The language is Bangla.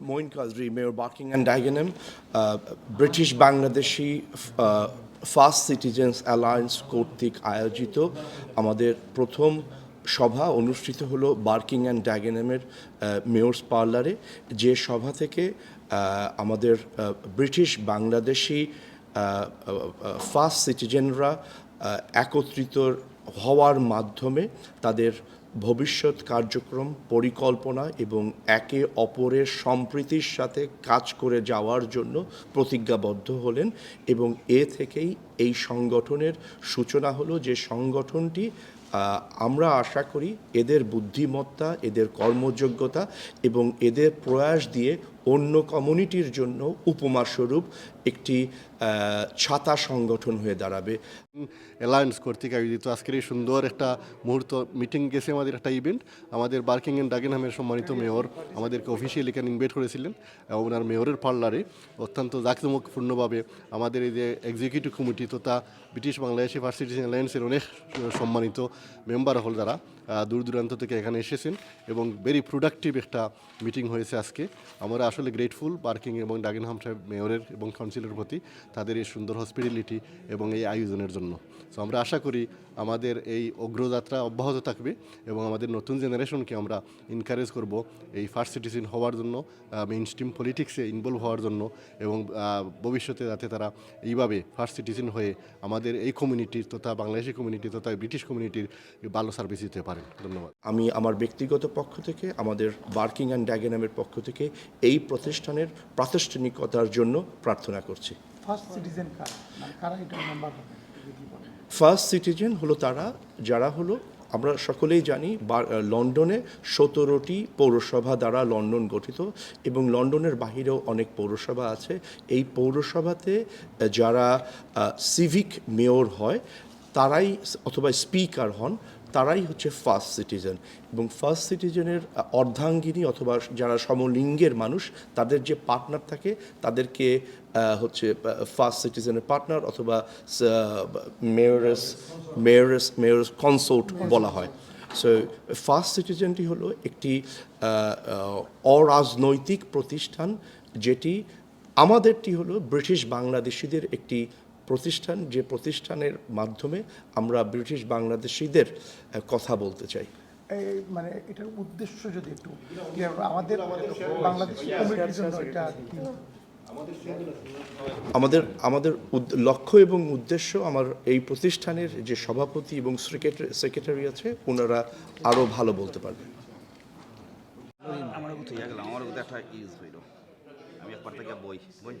Moin Kazri mayor Barking and Dagenham British Bangladeshi first citizens alliance কর্তৃক আয়োজিত আমাদের প্রথম সভা অনুষ্ঠিত হলো বার্কিং অ্যান্ড ড্যাগেনামের মেয়র্স পার্লারে যে সভা থেকে আহ, আমাদের ব্রিটিশ বাংলাদেশি ফার্স্ট সিটিজেনরা একত্রিত হওয়ার মাধ্যমে তাদের ভবিষ্যৎ কার্যক্রম, পরিকল্পনা এবং একে অপরের সম্প্রীতির সাথে কাজ করে যাওয়ার জন্য প্রতিজ্ঞাবদ্ধ হলেন এবং এ থেকেই এই সংগঠনের সূচনা হলো যে সংগঠনটি আমরা আশা করি এদের বুদ্ধিমত্তা, এদের কর্মযোগ্যতা এবং এদের প্রয়াস দিয়ে অন্য কমিউনিটির জন্য উপমাস্বরূপ একটি ছাতা সংগঠন হয়ে দাঁড়াবে। অ্যালায়েন্স কর্তৃক আয়োজিত আজকের এই সুন্দর একটা মুহূর্ত মিটিং গেছে আমাদের একটা ইভেন্ট আমাদের বার্কিং অ্যান্ড ডাগেনহামের সম্মানিত মেয়র আমাদেরকে অফিসিয়ালি এখানে ইনভাইট করেছিলেন এবং ওনার মেয়রের পার্লারে অত্যন্ত জাঁকজমকপূর্ণভাবে আমাদের এই যে এক্সিকিউটিভ কমিটি তথা ব্রিটিশ বাংলাদেশি ফার্স্ট সিটিজেন অ্যালায়েন্সের অনেক সম্মানিত মেম্বার হল দূর দূরান্ত থেকে এখানে এসেছেন এবং ভেরি প্রোডাক্টিভ একটা মিটিং হয়েছে আজকে। আমরা আসলে গ্রেটফুল পার্কিং এবং ডাগেনহাম সাহেব মেয়রের এবং কাউন্সিলের প্রতি তাদের এই সুন্দর হসপিটালিটি এবং এই আয়োজনের জন্য। সো আমরা আশা করি আমাদের এই অগ্রযাত্রা অব্যাহত থাকবে এবং আমাদের নতুন জেনারেশনকে আমরা এনকারেজ করব এই ফার্স্ট সিটিজেন হওয়ার জন্য মেইন স্ট্রিম পলিটিক্সে ইনভলভ হওয়ার জন্য এবং ভবিষ্যতে যাতে তারা এইভাবে ফার্স্ট সিটিজেন হয়ে আমাদের এই কমিউনিটির তথা বাংলাদেশি কমিউনিটি তথা ব্রিটিশ কমিউনিটির ভালো সার্ভিস দিতে পারেন। ধন্যবাদ। আমি আমার ব্যক্তিগত পক্ষ থেকে আমাদের বার্কিং অ্যান্ড ড্যাগেনামের পক্ষ থেকে এই প্রতিষ্ঠানের প্রাতিষ্ঠানিকতার জন্য প্রার্থনা করছি। ফার্স্ট সিটিজেন কারা? ফার্স্ট সিটিজেন হলো তারা যারা হলো আমরা সকলেই জানি বা- লন্ডনে সতেরোটি পৌরসভা দ্বারা লন্ডন গঠিত এবং লন্ডনের বাহিরেও অনেক পৌরসভা আছে। এই পৌরসভাতে যারা সিভিক মেয়র হয় তারাই অথবা স্পিকার হন, তারাই হচ্ছে ফার্স্ট সিটিজেন এবং ফার্স্ট সিটিজেনের অর্ধাঙ্গিনী অথবা যারা সমলিঙ্গের মানুষ, তাদের যে পার্টনার থাকে, তাদেরকে হচ্ছে ফার্স্ট সিটিজেনের পার্টনার অথবা মেয়রেস মেয়রেস মেয়রেস কনসোর্ট বলা হয়। সো ফার্স্ট সিটিজেনটি হলো একটি অরাজনৈতিক প্রতিষ্ঠান, যেটি আমাদেরটি হলো ব্রিটিশ বাংলাদেশিদের একটি প্রতিষ্ঠান যে প্রতিষ্ঠানের মাধ্যমে আমরা ব্রিটিশ বাংলাদেশিদের কথা বলতে চাই। মানে এটার উদ্দেশ্য যদি একটু আমাদের বাংলাদেশ কমিটির জন্য এটা আমাদের আমাদের লক্ষ্য এবং উদ্দেশ্য আমার এই প্রতিষ্ঠানের যে সভাপতি এবং সেক্রেটারি আছে ওনারা আরও ভালো বলতে পারবেন আমার আমার একটা ইউজ হইল আমি একবার থেকে বই বই।